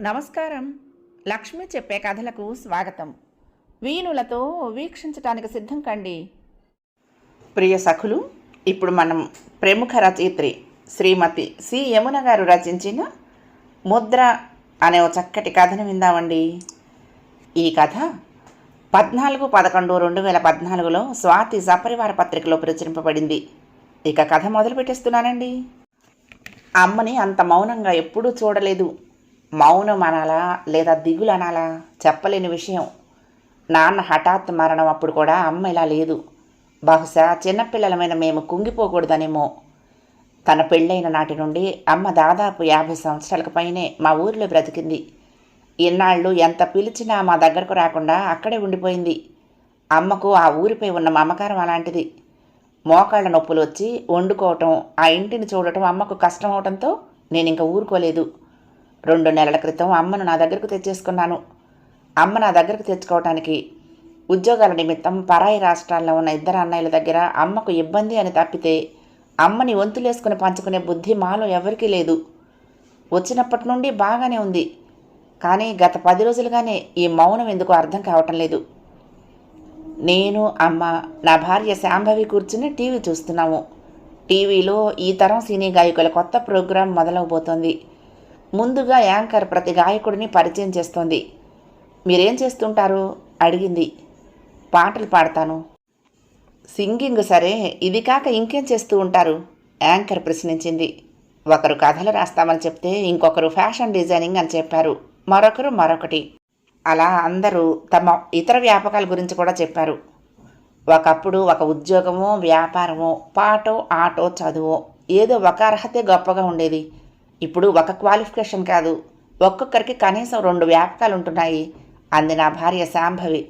నమస్కారం. లక్ష్మి చెప్పే కథలకు స్వాగతం. వీణులతో వీక్షించటానికి సిద్ధం కండి. ప్రియ సఖులు ఇప్పుడు మనం ప్రముఖ రచయిత్రి శ్రీమతి సి. యమున గారు రచించిన ముద్ర అనే ఒక చక్కటి కథను విందామండి. ఈ కథ పద్నాలుగు పదకొండు రెండు వేల పద్నాలుగులో స్వాతి సపరివార పత్రికలో ప్రచురింపబడింది. ఇక కథ మొదలు పెట్టేస్తున్నానండి అమ్మని అంత మౌనంగా ఎప్పుడూ చూడలేదు. మౌనం అనాలా లేదా దిగులు అనాలా చెప్పలేని విషయం. నాన్న హఠాత్ మరణం అప్పుడు కూడా అమ్మ ఇలా లేదు. బహుశా చిన్నపిల్లలమైన మేము కుంగిపోకూడదనేమో. తన పెళ్ళైన నాటి నుండి అమ్మ దాదాపు యాభై సంవత్సరాలకు పైనే మా ఊరిలో బ్రతికింది. ఇన్నాళ్ళు ఎంత పిలిచినా మా దగ్గరకు రాకుండా అక్కడే ఉండిపోయింది. అమ్మకు ఆ ఊరిపై ఉన్న మమకారం అలాంటిది. మోకాళ్ళ నొప్పులు వచ్చి వండుకోవటం ఆ ఇంటిని చూడటం అమ్మకు కష్టం అవటంతో నేను ఇంకా ఊరుకోలేదు. రెండు నెలల క్రితం అమ్మను నా దగ్గరకు తెచ్చేసుకున్నాను. అమ్మ నా దగ్గరకు తెచ్చుకోవటానికి ఉద్యోగాల నిమిత్తం పరాయి రాష్ట్రాల్లో ఉన్న ఇద్దరు అన్నయ్యల దగ్గర అమ్మకు ఇబ్బంది అని తప్పితే అమ్మని వంతులేసుకుని పంచుకునే బుద్ధి మాలో ఎవరికీ లేదు. వచ్చినప్పటి నుండి బాగానే ఉంది. కానీ గత పది రోజులుగానే ఈ మౌనం ఎందుకు అర్థం కావటం లేదు. నేను అమ్మ నా భార్య శాంభవి కూర్చుని టీవీ చూస్తున్నాము. టీవీలో ఈ తరం సినీ గాయకుల కొత్త ప్రోగ్రాం మొదలవబోతోంది. ముందుగా యాంకర్ ప్రతి గాయకుడిని పరిచయం చేస్తోంది. మీరేం చేస్తుంటారు? అడిగింది. పాటలు పాడతాను. సింగింగ్ సరే ఇది కాక ఇంకేం చేస్తూ ఉంటారు? యాంకర్ ప్రశ్నించింది. ఒకరు కథలు రాస్తామని చెప్తే ఇంకొకరు ఫ్యాషన్ డిజైనింగ్ అని చెప్పారు. మరొకరు మరొకటి. అలా అందరూ తమ ఇతర వ్యాపకాల గురించి కూడా చెప్పారు. ఒకప్పుడు ఒక ఉద్యోగమో వ్యాపారమో పాటో ఆటో చదువో ఏదో ఒక అర్హతే గొప్పగా ఉండేది. ఇప్పుడు ఒక క్వాలిఫికేషన్ కాదు. ఒక్కొక్కరికి కనీసం రెండు వ్యాపకాలు ఉంటున్నాయి. అంది నా భార్య శాంభవి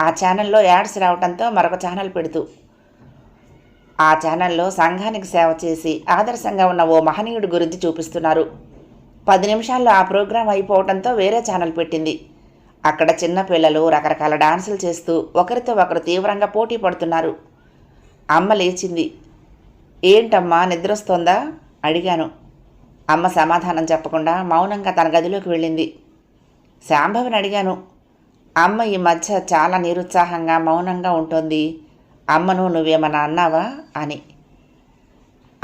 ఆ ఛానల్లో యాడ్స్ రావడంతో మరొక ఛానల్ పెడుతూ. ఆ ఛానల్లో సంఘానికి సేవ చేసి ఆదర్శంగా ఉన్న ఓ మహనీయుడి గురించి చూపిస్తున్నారు. పది నిమిషాల్లో ఆ ప్రోగ్రాం అయిపోవడంతో వేరే ఛానల్ పెట్టింది. అక్కడ చిన్నపిల్లలు రకరకాల డాన్సులు చేస్తూ ఒకరితో ఒకరు తీవ్రంగా పోటీ పడుతున్నారు. అమ్మ లేచింది. ఏంటమ్మా నిద్రొస్తోందా? అడిగాను. అమ్మ సమాధానం చెప్పకుండా మౌనంగా తన గదిలోకి వెళ్ళింది. శాంభవిని అడిగాను. అమ్మ ఈ మధ్య చాలా నిరుత్సాహంగా మౌనంగా ఉంటుంది. అమ్మను నువ్వేమన్నా అన్నావా? అని.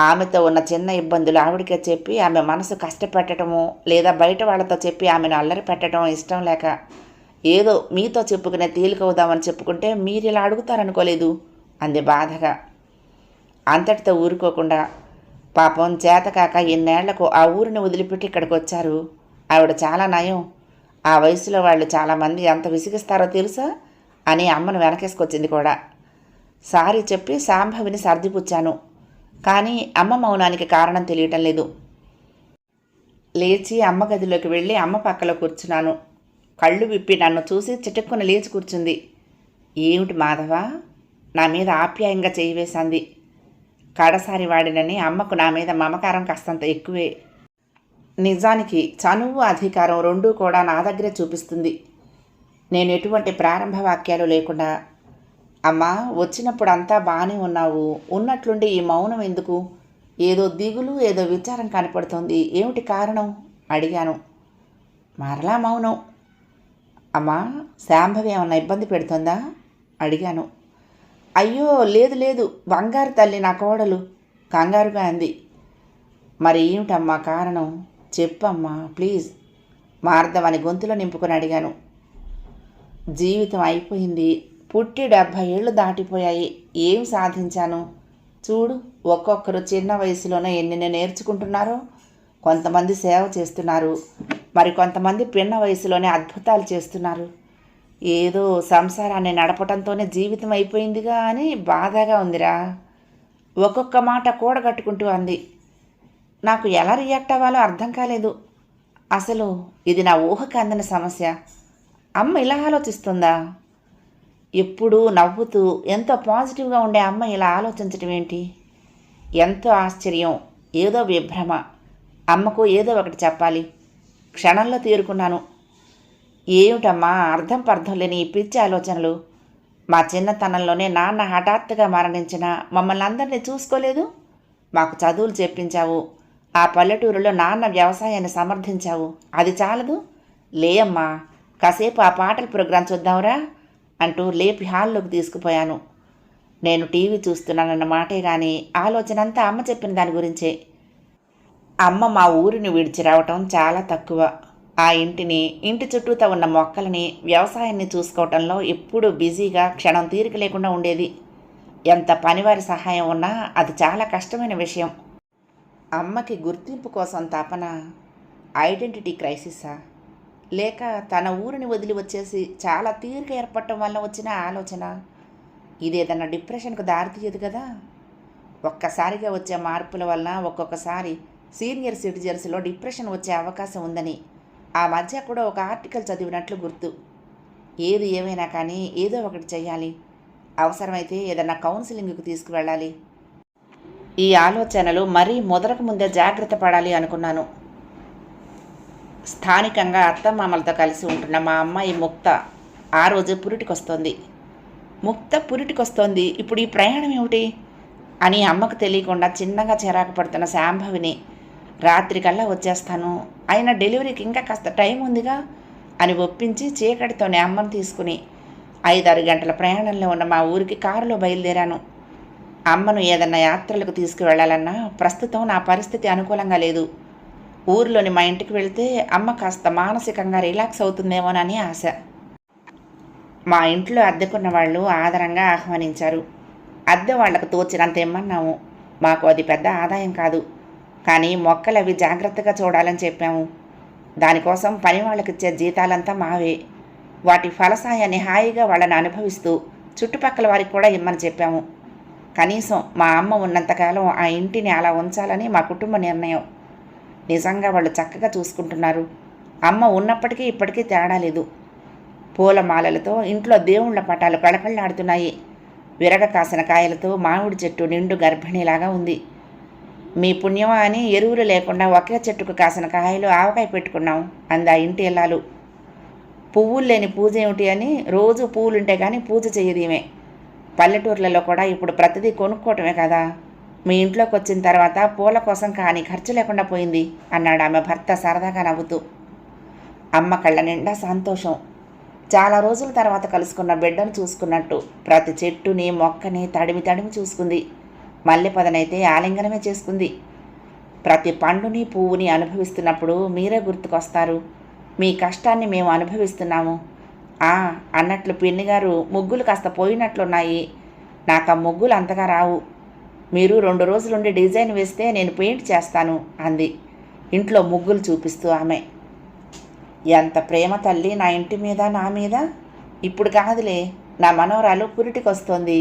ఆమెతో ఉన్న చిన్న ఇబ్బందులు ఆవిడకే చెప్పి ఆమె మనసు కష్టపెట్టడము లేదా బయట వాళ్ళతో చెప్పి ఆమెను అల్లరి పెట్టడం ఇష్టం లేక ఏదో మీతో చెప్పుకునే తేలికవుదామని చెప్పుకుంటే మీరు ఇలా అడుగుతారనుకోలేదు అంది బాధగా. అంతటితో ఊరుకోకుండా పాపం చేతకాక ఇన్నేళ్ళకు ఆ ఊరిని వదిలిపెట్టి ఇక్కడికి వచ్చారు ఆవిడ చాలా నయం. ఆ వయసులో వాళ్ళు చాలామంది ఎంత విసిగిస్తారో తెలుసా? అని అమ్మను వెనకేసుకొచ్చింది కూడా. సారీ చెప్పి సాంభవిని సర్దిపుచ్చాను. కానీ అమ్మ మౌనానికి కారణం తెలియటం లేదు. లేచి అమ్మ గదిలోకి వెళ్ళి అమ్మ పక్కలో కూర్చున్నాను. కళ్ళు విప్పి నన్ను చూసి చిటుక్కున లేచి కూర్చుంది. ఏమిటి మాధవ? నా మీద ఆప్యాయంగా చేయివేశాంది కడసారి వాడినని అమ్మకు నా మీద మమకారం కాస్తంత ఎక్కువే. నిజానికి చనువు అధికారం రెండూ కూడా నా దగ్గరే చూపిస్తుంది. నేను ఎటువంటి ప్రారంభ వాక్యాలు లేకుండా అమ్మా వచ్చినప్పుడు అంతా బాగానే ఉన్నావు. ఉన్నట్లుండి ఈ మౌనం ఎందుకు? ఏదో దిగులు ఏదో విచారం కనపడుతోంది. ఏమిటి కారణం? అడిగాను. మరలా మౌనం. అమ్మా శాంభవి ఏమన్నా ఇబ్బంది పెడుతుందా? అడిగాను. అయ్యో లేదు లేదు బంగారు తల్లి నా కోడలు కంగారుగా అంది. మరి ఏమిటమ్మా కారణం? చెప్పమ్మా ప్లీజ్. మార్దవని గొంతులో నింపుకొని అడిగాను. జీవితం అయిపోయింది పుట్టి డెబ్భై ఏళ్ళు దాటిపోయాయి ఏం సాధించాను? చూడు ఒక్కొక్కరు చిన్న వయసులోనే ఎన్ని నేర్చుకుంటున్నారో కొంతమంది సేవ చేస్తున్నారు. మరి కొంతమంది పిన్న వయసులోనే అద్భుతాలు చేస్తున్నారు. ఏదో సంసారాన్ని నడపటంతోనే జీవితం అయిపోయిందిగా అని బాధగా ఉందిరా. ఒక్కొక్క మాట కూడగట్టుకుంటూ అంది. నాకు ఎలా రియాక్ట్ అవ్వాలో అర్థం కాలేదు. అసలు ఇది నా ఊహకు అందిన సమస్య. అమ్మ ఇలా ఆలోచిస్తుందా? ఎప్పుడూ నవ్వుతూ ఎంతో పాజిటివ్గా ఉండే అమ్మ ఇలా ఆలోచించటం ఏంటి? ఎంతో ఆశ్చర్యం ఏదో విభ్రమ. అమ్మకు ఏదో ఒకటి చెప్పాలి. క్షణంలో తీరుకున్నాను. ఏమిటమ్మా అర్థం పర్థం లేని ఈ పిచ్చి ఆలోచనలు? మా చిన్నతనంలోనే నాన్న హఠాత్తుగా మరణించిన మమ్మల్ని అందరినీ చూసుకోలేదు? మాకు చదువులు చెప్పించావు. ఆ పల్లెటూరులో నాన్న వ్యవసాయాన్ని సమర్థించావు. అది చాలదు? లేయమ్మా కాసేపు ఆ పాటల ప్రోగ్రాం చూద్దాంరా అంటూ లేపి హాల్లోకి తీసుకుపోయాను. నేను టీవీ చూస్తున్నానన్న మాటే కానీ ఆలోచన అంతా అమ్మ చెప్పిన దాని గురించే. అమ్మ మా ఊరిని విడిచి రావటం చాలా తక్కువ. ఆ ఇంటిని ఇంటి చుట్టూతా ఉన్న మొక్కలని వ్యవసాయాన్ని చూసుకోవటంలో ఎప్పుడూ బిజీగా క్షణం తీరిక లేకుండా ఉండేది. ఎంత పనివారి సహాయం ఉన్నా అది చాలా కష్టమైన విషయం. అమ్మకి గుర్తింపు కోసం తపన ఐడెంటిటీ క్రైసిసా. లేక తన ఊరిని వదిలి వచ్చేసి చాలా తీరిక ఏర్పడటం వల్ల వచ్చిన ఆలోచన. ఇదేదన్నా డిప్రెషన్కు దారితీయదు కదా. ఒక్కసారిగా వచ్చే మార్పుల వలన ఒక్కొక్కసారి సీనియర్ సిటిజన్స్లో డిప్రెషన్ వచ్చే అవకాశం ఉందని. ఆ మధ్య కూడా ఒక ఆర్టికల్ చదివినట్లు గుర్తు. ఏది ఏమైనా కానీ ఏదో ఒకటి చేయాలి అవసరమైతే ఏదన్నా కౌన్సిలింగ్కి తీసుకువెళ్ళాలి. ఈ ఆలోచనలు మరీ మొదలకు ముందే జాగ్రత్త పడాలి అనుకున్నాను. స్థానికంగా అత్తమామలతో కలిసి ఉంటున్న మా అమ్మాయి ముక్త ఆ రోజు పురిటికొస్తోంది. ముక్త పురిటికొస్తోంది ఇప్పుడు ఈ ప్రయాణం ఏమిటి? అని అమ్మకు తెలియకుండా చిన్నగా చిరాకు పడుతున్న శాంభవిని రాత్రికల్లా వచ్చేస్తాను. అయినా డెలివరీకి ఇంకా కాస్త టైం ఉందిగా అని ఒప్పించి చీకటితోనే అమ్మను తీసుకుని ఐదారు గంటల ప్రయాణంలో ఉన్న మా ఊరికి కారులో బయలుదేరాను. అమ్మను ఏదన్నా యాత్రలకు తీసుకువెళ్ళాలన్నా ప్రస్తుతం నా పరిస్థితి అనుకూలంగా లేదు. ఊరిలోని మా ఇంటికి వెళితే అమ్మ కాస్త మానసికంగా రిలాక్స్ అవుతుందేమోనని ఆశ. మా ఇంట్లో అద్దెకున్న వాళ్ళు ఆదరంగా ఆహ్వానించారు. అద్దె వాళ్ళకు తోచినంత ఇమ్మన్నాము. మాకు అది పెద్ద ఆదాయం కాదు. కానీ మొక్కలు అవి జాగ్రత్తగా చూడాలని చెప్పాము. దానికోసం పని వాళ్ళకిచ్చే జీతాలంతా మావే. వాటి ఫలసాయాన్ని హాయిగా వాళ్ళని అనుభవిస్తూ చుట్టుపక్కల వారికి కూడా ఇమ్మని చెప్పాము. కనీసం మా అమ్మ ఉన్నంతకాలం ఆ ఇంటిని అలా ఉంచాలని మా కుటుంబ నిర్ణయం. నిజంగా వాళ్ళు చక్కగా చూసుకుంటున్నారు. అమ్మ ఉన్నప్పటికీ ఇప్పటికీ తేడా లేదు. పూలమాలలతో ఇంట్లో దేవుళ్ళ పటాలు కళకళలాడుతున్నాయి. విరగ కాసిన కాయలతో మామిడి చెట్టు నిండు గర్భిణిలాగా ఉంది. మీ పుణ్యమా అని ఎరువులు లేకుండా ఒకే చెట్టుకు కాసిన కాయలు ఆవకాయ పెట్టుకున్నాం. అంది ఆ ఇంటి ఇల్లాలు పువ్వులు లేని పూజ ఏమిటి అని రోజు పువ్వులుంటే కానీ పూజ చేయదీమే. పల్లెటూర్లలో కూడా ఇప్పుడు ప్రతిదీ కొనుక్కోవటమే కదా. మీ ఇంట్లోకి వచ్చిన తర్వాత పూల కోసం కానీ ఖర్చు లేకుండా పోయింది అన్నాడు ఆమె భర్త సరదాగా నవ్వుతూ. అమ్మ కళ్ళ నిండా సంతోషం. చాలా రోజుల తర్వాత కలుసుకున్న బిడ్డను చూసుకున్నట్టు ప్రతి చెట్టుని మొక్కని తడిమి తడిమి చూసుకుంది. మల్లెపదనైతే ఆలింగనమే చేసుకుంది. ప్రతి పండుని పువ్వుని అనుభవిస్తున్నప్పుడు మీరే గుర్తుకొస్తారు. మీ కష్టాన్ని మేము అనుభవిస్తున్నాము. ఆ అన్నట్లు పిన్ని గారు ముగ్గులు కాస్త పోయినట్లున్నాయి. నాకు ఆ ముగ్గులు అంతగా రావు. మీరు రెండు రోజులుండి డిజైన్ వేస్తే నేను పెయింట్ చేస్తాను అంది. ఇంట్లో ముగ్గులు చూపిస్తూ ఆమె. ఎంత ప్రేమ తల్లి నా ఇంటి మీద నా మీద? ఇప్పుడు కాదులే నా మనవరాలు పురిటికొస్తోంది.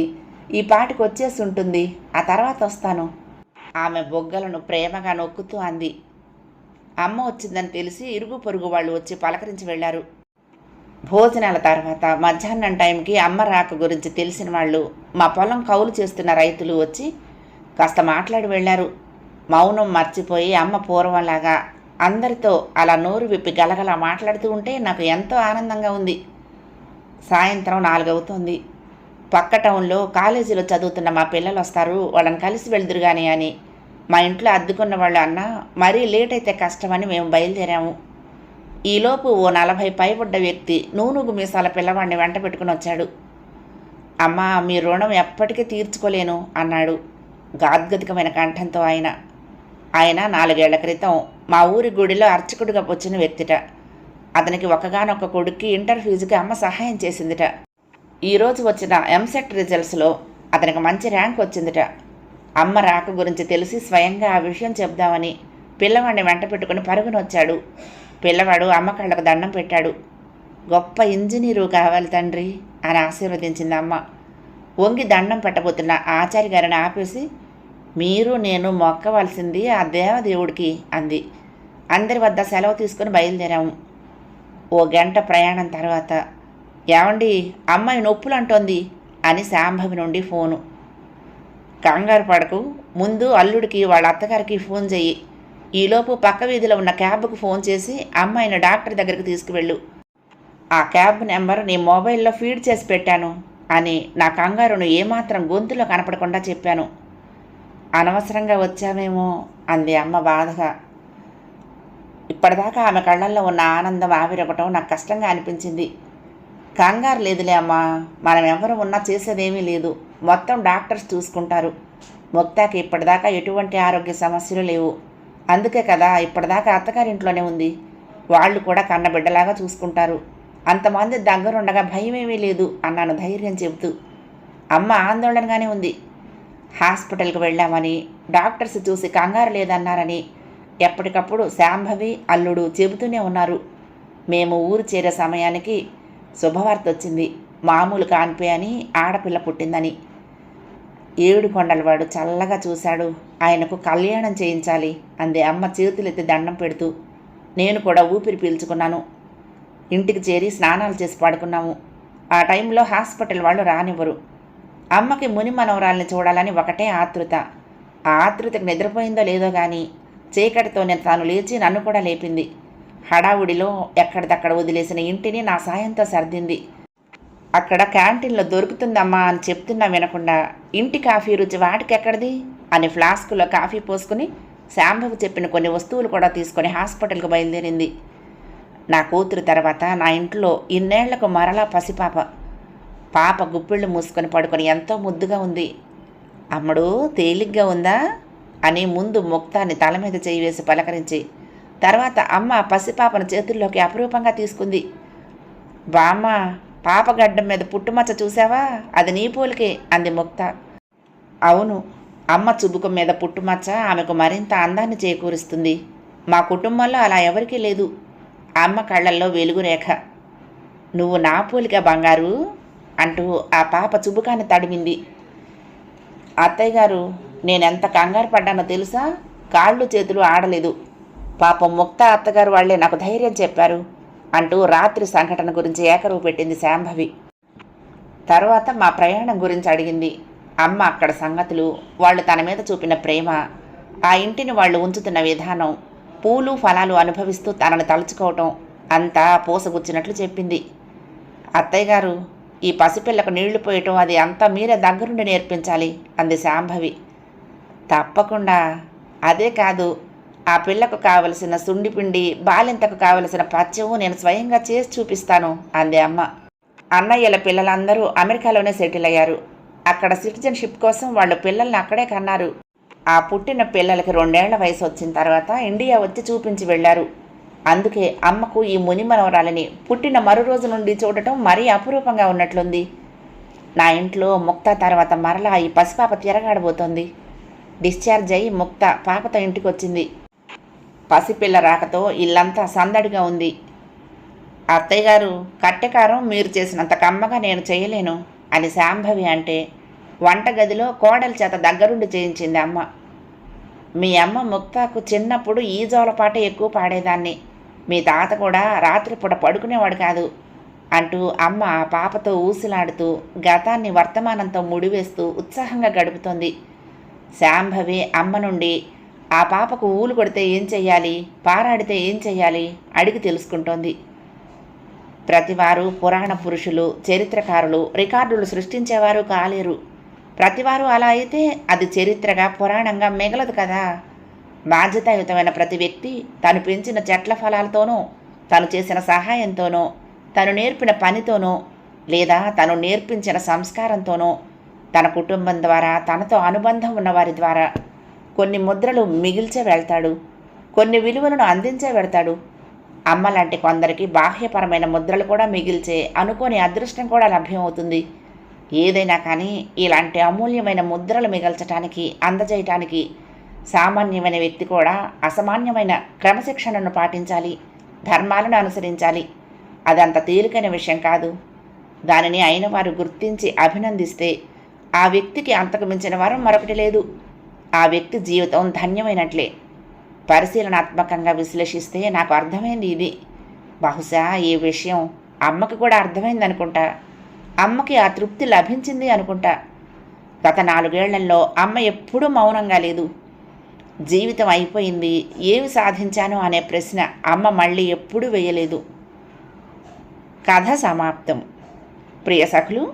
ఈ పాటికి వచ్చేసి ఉంటుంది. ఆ తర్వాత వస్తాను. ఆమె బొగ్గలను ప్రేమగా నొక్కుతూ అంది. అమ్మ వచ్చిందని తెలిసి ఇరుగు పొరుగు వాళ్ళు వచ్చి పలకరించి వెళ్ళారు. భోజనాల తర్వాత మధ్యాహ్నం టైంకి అమ్మ రాక గురించి తెలిసిన వాళ్ళు మా పొలం కౌలు చేస్తున్న రైతులు వచ్చి కాస్త మాట్లాడి వెళ్ళారు. మౌనం మర్చిపోయి అమ్మ పూర్వంలాగా అందరితో అలా నోరు విప్పి గలగల మాట్లాడుతూ ఉంటే నాకు ఎంతో ఆనందంగా ఉంది. సాయంత్రం నాలుగవుతోంది. పక్క టౌన్లో కాలేజీలో చదువుతున్న మా పిల్లలు వస్తారు. వాళ్ళని కలిసి వెళ్దురు కానీ అని. మా ఇంట్లో అద్దుకున్న వాళ్ళు అన్న మరీ లేట్ అయితే కష్టమని మేము బయలుదేరాము. ఈలోపు ఓ నలభై పైబడ్డ వ్యక్తి నూనుగు మీసాల పిల్లవాడిని వెంట పెట్టుకుని వచ్చాడు. అమ్మా మీ రుణం ఎప్పటికీ తీర్చుకోలేను అన్నాడు గాద్గదికమైన కంఠంతో ఆయన. ఆయన నాలుగేళ్ళ క్రితం మా ఊరి గుడిలో అర్చకుడిగా వచ్చిన వ్యక్తిట. అతనికి ఒకగానొక్క కొడుక్కి ఇంటర్ ఫీజుకి అమ్మ సహాయం చేసిందిట. ఈరోజు వచ్చిన ఎంసెట్ రిజల్ట్స్లో అతనికి మంచి ర్యాంక్ వచ్చిందిట. అమ్మ రాక గురించి తెలిసి స్వయంగా ఆ విషయం చెప్దామని పిల్లవాడిని వెంట పెట్టుకుని పరుగునొచ్చాడు పిల్లవాడు అమ్మ కళ్ళకు దండం పెట్టాడు. గొప్ప ఇంజనీరు కావాలి తండ్రి అని ఆశీర్వదించింది అమ్మ. వంగి దండం పెట్టబోతున్న ఆచార్య గారిని ఆపేసి మీరు నేను మొక్కవలసింది ఆ దేవదేవుడికి అంది. అందరి వద్ద సెలవు తీసుకుని బయలుదేరాము. ఓ గంట ప్రయాణం తర్వాత ఏమండి? అమ్మాయి నొప్పులు అంటోంది అని శాంభవి నుండి ఫోను. కంగారు పడకు ముందు అల్లుడికి వాళ్ళ అత్తగారికి ఫోన్ చెయ్యి. ఈలోపు పక్క వీధిలో ఉన్న క్యాబ్కు ఫోన్ చేసి అమ్మాయిని డాక్టర్ దగ్గరికి తీసుకువెళ్ళు. ఆ క్యాబ్ నెంబర్ నీ మొబైల్లో ఫీడ్ చేసి పెట్టాను అని నా కంగారును ఏమాత్రం గొంతులో కనపడకుండా చెప్పాను. అనవసరంగా వచ్చామేమో అంది అమ్మ బాధగా. ఇప్పటిదాకా ఆమె కళ్ళల్లో ఉన్న ఆనందం ఆవిరొకటం నాకు కష్టంగా అనిపించింది. కంగారు లేదులే అమ్మా. మనం ఎవరు ఉన్నా చేసేదేమీ లేదు. మొత్తం డాక్టర్స్ చూసుకుంటారు. ముక్తాకి ఇప్పటిదాకా ఎటువంటి ఆరోగ్య సమస్యలు లేవు. అందుకే కదా ఇప్పటిదాకా అత్తగారింట్లోనే ఉంది. వాళ్ళు కూడా కన్నబిడ్డలాగా చూసుకుంటారు. అంతమంది దగ్గరుండగా భయమేమీ లేదు అన్నాను ధైర్యం చెబుతూ. అమ్మ ఆందోళనగానే ఉంది. హాస్పిటల్కి వెళ్ళామని డాక్టర్స్ చూసి కంగారు లేదన్నారని ఎప్పటికప్పుడు శాంభవి అల్లుడు చెబుతూనే ఉన్నారు. మేము ఊరు చేరే సమయానికి శుభవార్త వచ్చింది. మామూలు కాన్పే అని ఆడపిల్ల పుట్టిందని. ఏడు కొండలవాడు చల్లగా చూశాడు. ఆయనకు కళ్యాణం చేయించాలి అంది అమ్మ చేతులెత్తి దండం పెడుతూ. నేను కూడా ఊపిరి పీల్చుకున్నాను. ఇంటికి చేరి స్నానాలు చేసి పడుకున్నాము. ఆ టైంలో హాస్పిటల్ వాళ్ళు రానివ్వరు. అమ్మకి ముని మనవరాల్ని చూడాలని ఒకటే ఆతృత ఆ ఆతృతకి నిద్రపోయిందో లేదో కానీ చీకటితోనే తాను లేచి నన్ను కూడా లేపింది. హడావుడిలో ఎక్కడిదక్కడ వదిలేసిన ఇంటిని నా సాయంతో సర్దింది. అక్కడ క్యాంటీన్లో దొరుకుతుందమ్మా అని చెప్తున్నా వినకుండా ఇంటి కాఫీ రుచి వాటికెక్కడిది? అని ఫ్లాస్కులో కాఫీ పోసుకుని శాంభవి చెప్పిన కొన్ని వస్తువులు కూడా తీసుకొని హాస్పిటల్కి బయలుదేరింది. నా కూతురు తర్వాత నా ఇంట్లో ఇన్నేళ్ళకు మరలా పసిపాప. పాప గుప్పిళ్ళు మూసుకొని పడుకొని ఎంతో ముద్దుగా ఉంది. అమ్మడు తేలిగ్గా ఉందా? అని ముందు ముక్తాన్ని తల మీద చేయి వేసి పలకరించి తర్వాత అమ్మ పసిపాపను చేతుల్లోకి అపురూపంగా తీసుకుంది. బామ్మ పాప గడ్డం మీద పుట్టుమచ్చ చూసావా అది నీ పోలికే అంది ముక్త. అవును అమ్మ చుబుకం మీద పుట్టుమచ్చ ఆమెకు మరింత అందాన్ని చేకూరుస్తుంది. మా కుటుంబంలో అలా ఎవరికీ లేదు. అమ్మ కళ్ళల్లో వెలుగు రేఖ నువ్వు నా పోలిక బంగారు అంటూ ఆ పాప చుబుకాన్ని తడిమింది. అత్తయ్య గారు నేనెంత కంగారు పడ్డానో తెలుసా? కాళ్ళు చేతులు ఆడలేదు. పాపం ముక్త అత్తగారు వాళ్ళే నాకు ధైర్యం చెప్పారు అంటూ రాత్రి సంఘటన గురించి ఏకరువు పెట్టింది శాంభవి. తర్వాత మా ప్రయాణం గురించి అడిగింది. అమ్మ అక్కడ సంగతులు వాళ్ళు తన మీద చూపిన ప్రేమ ఆ ఇంటిని వాళ్ళు ఉంచుతున్న విధానం పూలు ఫలాలు అనుభవిస్తూ తనను తలుచుకోవటం అంతా పూసగుచ్చినట్లు చెప్పింది. అత్తయ్య గారు ఈ పసిపిల్లకు నీళ్ళు పోయటం అది అంతా మీరే దగ్గరుండి నేర్పించాలి అంది శాంభవి. తప్పకుండా అదే కాదు ఆ పిల్లకు కావలసిన సుండిపిండి బాలింతకు కావలసిన పచ్చము నేను స్వయంగా చేసి చూపిస్తాను అంది అమ్మ. అన్నయ్యల పిల్లలందరూ అమెరికాలోనే సెటిల్ అయ్యారు. అక్కడ సిటిజన్షిప్ కోసం వాళ్ళు పిల్లల్ని అక్కడే కన్నారు. ఆ పుట్టిన పిల్లలకి రెండేళ్ళ వయసు వచ్చిన తర్వాత ఇండియా వచ్చి చూపించి వెళ్ళారు. అందుకే అమ్మకు ఈ ముని మనవరాలని పుట్టిన మరో రోజు నుండి చూడటం మరీ అపురూపంగా ఉన్నట్లుంది. నా ఇంట్లో ముక్త తర్వాత మరలా ఈ పసిపాప తిరగాడబోతోంది. డిశ్చార్జ్ అయ్యి ముక్త పాపతో ఇంటికి వచ్చింది పసిపిల్ల రాకతో ఇల్లంతా సందడిగా ఉంది. అత్తయ్య గారు కట్టెకారం మీరు చేసినంత కమ్మగా నేను చేయలేను అని శాంభవి అంటే వంటగదిలో కోడల చేత దగ్గరుండి చేయించింది అమ్మ. మీ అమ్మ ముక్తాకు చిన్నప్పుడు ఈ జోలపాట ఎక్కువ పాడేదాన్ని. మీ తాత కూడా రాత్రిపూట పడుకునేవాడు కాదు అంటూ అమ్మ ఆ పాపతో ఊసిలాడుతూ గతాన్ని వర్తమానంతో ముడివేస్తూ ఉత్సాహంగా గడుపుతోంది. శాంభవి అమ్మ నుండి ఆ పాపకు ఊలు కొడితే ఏం చెయ్యాలి? పారాడితే ఏం చెయ్యాలి? అడిగి తెలుసుకుంటోంది. ప్రతివారు పురాణ పురుషులు చరిత్రకారులు రికార్డులు సృష్టించేవారు కాలేరు. ప్రతివారు అలా అయితే అది చరిత్రగా పురాణంగా మిగలదు కదా. బాధ్యతాయుతమైన ప్రతి వ్యక్తి తను పెంచిన చెట్ల ఫలాలతోనో తను చేసిన సహాయంతోనో తను నేర్పిన పనితోనో లేదా తను నేర్పించిన సంస్కారంతోనో తన కుటుంబం ద్వారా తనతో అనుబంధం ఉన్నవారి ద్వారా కొన్ని ముద్రలు మిగిల్చే వెళ్తాడు. కొన్ని విలువలను అందించే వెళ్తాడు. అమ్మ లాంటి కొందరికి బాహ్యపరమైన ముద్రలు కూడా మిగిల్చే అనుకోని అదృష్టం కూడా లభ్యమవుతుంది. ఏదైనా కానీ ఇలాంటి అమూల్యమైన ముద్రలు మిగల్చటానికి అందజేయటానికి సామాన్యమైన వ్యక్తి కూడా అసామాన్యమైన క్రమశిక్షణను పాటించాలి ధర్మాలను అనుసరించాలి. అదంత తేలికైన విషయం కాదు. దానిని అయిన వారు గుర్తించి అభినందిస్తే ఆ వ్యక్తికి అంతకు మించిన వరం మరొకటి లేదు. ఆ వ్యక్తి జీవితం ధన్యమైనట్లే. పరిశీలనాత్మకంగా విశ్లేషిస్తే నాకు అర్థమైంది ఇది. బహుశా ఈ విషయం అమ్మకి కూడా అర్థమైంది అనుకుంటా అమ్మకి ఆ తృప్తి లభించింది అనుకుంటా. గత నాలుగేళ్ళలో అమ్మ ఎప్పుడూ మౌనంగా లేదు. జీవితం అయిపోయింది. ఏమి సాధించాను అనే ప్రశ్న అమ్మ మళ్ళీ ఎప్పుడూ వేయలేదు. కథ సమాప్తం. ప్రియ సఖులు